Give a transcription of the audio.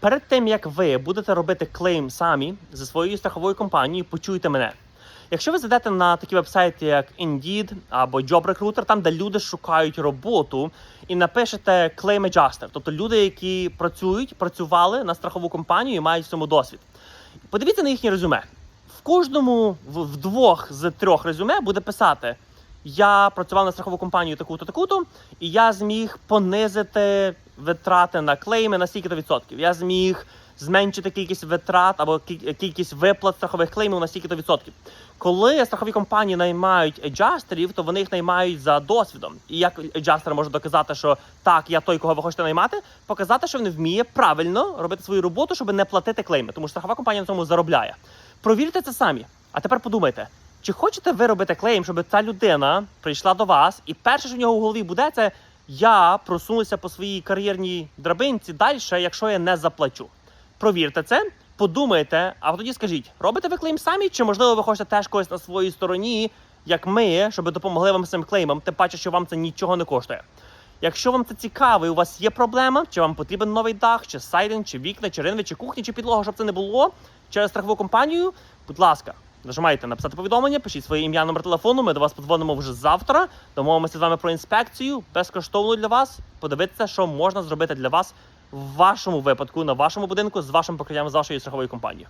Перед тим як ви будете робити клейм самі зі своєю страховою компанією, почуйте мене. Якщо ви зайдете на такі вебсайти, як Indeed або JobRecruiter, там де люди шукають роботу, і напишете Claim Adjuster, тобто люди, які працюють, працювали на страхову компанію і мають в цьому досвід. Подивіться на їхнє резюме. В кожному в, двох з трьох резюме буде писати: я працював на страхову компанію таку-то, таку-то, і я зміг понизити витрати на клейми на стільки-то відсотків. Я зміг зменшити кількість витрат або кількість виплат страхових клеймів на стільки-то відсотків. Коли страхові компанії наймають еджастерів, то вони їх наймають за досвідом. І як еджастер може доказати, що так, я той, кого ви хочете наймати, показати, що він вміє правильно робити свою роботу, щоб не платити клейми, тому що страхова компанія на цьому заробляє. Провірте це самі. А тепер подумайте, чи хочете ви робити клейм, щоб ця людина прийшла до вас, і перше, що в нього в голові буде, це я просунуся по своїй кар'єрній драбинці далі, якщо я не заплачу. Провірте це, подумайте, а тоді скажіть, робите ви клейм самі, чи можливо ви хочете теж когось на своїй стороні, як ми, щоб допомогли вам з цим клеймом, тим паче, що вам це нічого не коштує. Якщо вам це цікаво, і у вас є проблема, чи вам потрібен новий дах, чи сайдинг, чи вікна, чи ринви, чи кухня, чи підлога, щоб це не було через страхову компанію, будь ласка, нажимайте написати повідомлення, пишіть своє ім'я, номер телефону. Ми до вас подзвонимо вже завтра. Домовимося з вами про інспекцію безкоштовно для вас. Подивитися, що можна зробити для вас в вашому випадку, на вашому будинку з вашим покриттям з вашою страховою компанією.